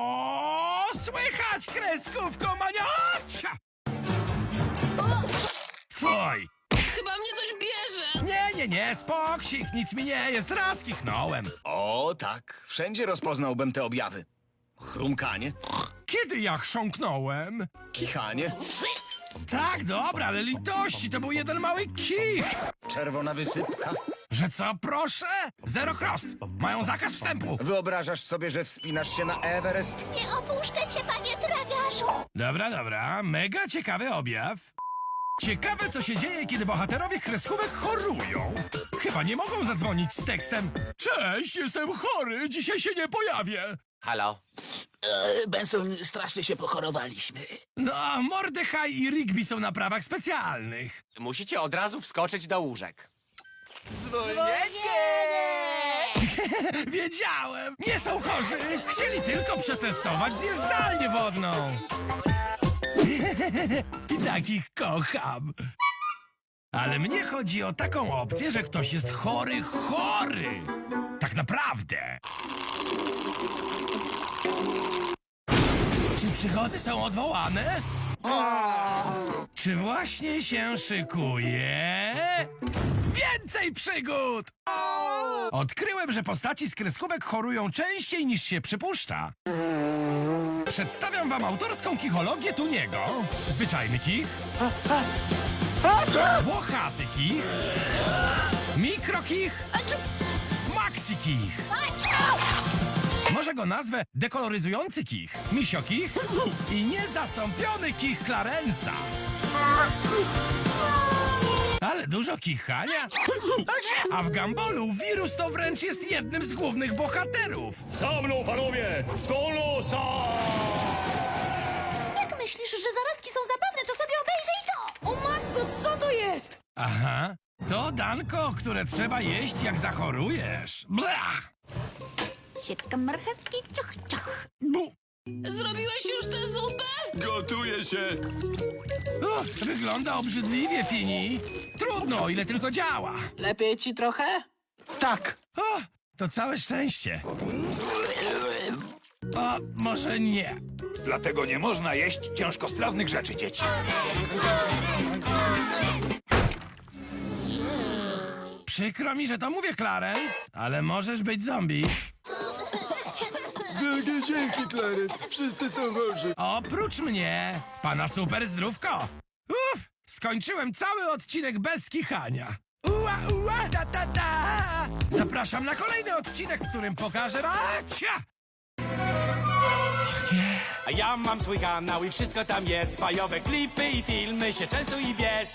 O, słychać kreskówko maniacia! Fuj! Chyba mnie coś bierze. Nie, nie, nie, spoksik, nic mi nie jest, raz kichnąłem. O, tak. Wszędzie rozpoznałbym te objawy. Chrumkanie, Kiedy ja chrząknąłem? kichanie, Tak, dobra, ale litości, to był jeden mały kich. czerwona wysypka. Że co, proszę? Zero chrost. Mają zakaz wstępu. Wyobrażasz sobie, że wspinasz się na Everest? Nie opuszczę cię, panie tragarzu! Dobra, dobra, mega ciekawy objaw. Ciekawe, co się dzieje, kiedy bohaterowie kreskówek chorują. Chyba nie mogą zadzwonić z tekstem Cześć, jestem chory, dzisiaj się nie pojawię. Halo? E, Benson, strasznie się pochorowaliśmy. No, Mordechaj i Rigby są na prawach specjalnych. Musicie od razu wskoczyć do łóżek. Wiedziałem, nie są chorzy. Chcieli tylko przetestować zjeżdżalnię wodną. I tak ich kocham. Ale mnie chodzi o taką opcję, że ktoś jest chory, chory. Tak naprawdę. Czy przygody są odwołane? Czy właśnie się szykuje? Więcej przygód! Odkryłem, że postaci z kreskówek chorują częściej niż się przypuszcza. Przedstawiam wam autorską kichologię Tuniego. Zwyczajny kich. Włochaty kich. Mikrokich. Maxi kich. Może go nazwę dekoloryzujący kich, misio kich i niezastąpiony kich Clarensa. Ale dużo kichania. A w Gambolu wirus to wręcz jest jednym z głównych bohaterów. Za mną, panowie! Do nosa! Jak myślisz, że zarazki są zabawne, to sobie obejrzyj to! O matko, co to jest? Aha, to danko, które trzeba jeść jak zachorujesz. Blach! Sieczka marchewki, ciach, ciach. Bu. Zrobiłeś już tę zupę? Gotuję się! Wygląda obrzydliwie, Fini. Trudno, o ile tylko działa. Lepiej ci trochę? Tak. O, to całe szczęście. O, może nie. Dlatego nie można jeść ciężkostrawnych rzeczy, dzieci. Przykro mi, że to mówię, Clarence, ale możesz być zombie. Wielkie dzięki, Clarence. Wszyscy są chorzy. Oprócz mnie, pana super zdrówko. Skończyłem cały odcinek bez kichania. Ua, ua, da, da, da. Zapraszam na kolejny odcinek, w którym pokażę racia. A ja mam swój kanał i wszystko tam jest Fajowe klipy i filmy się częstuj i bierz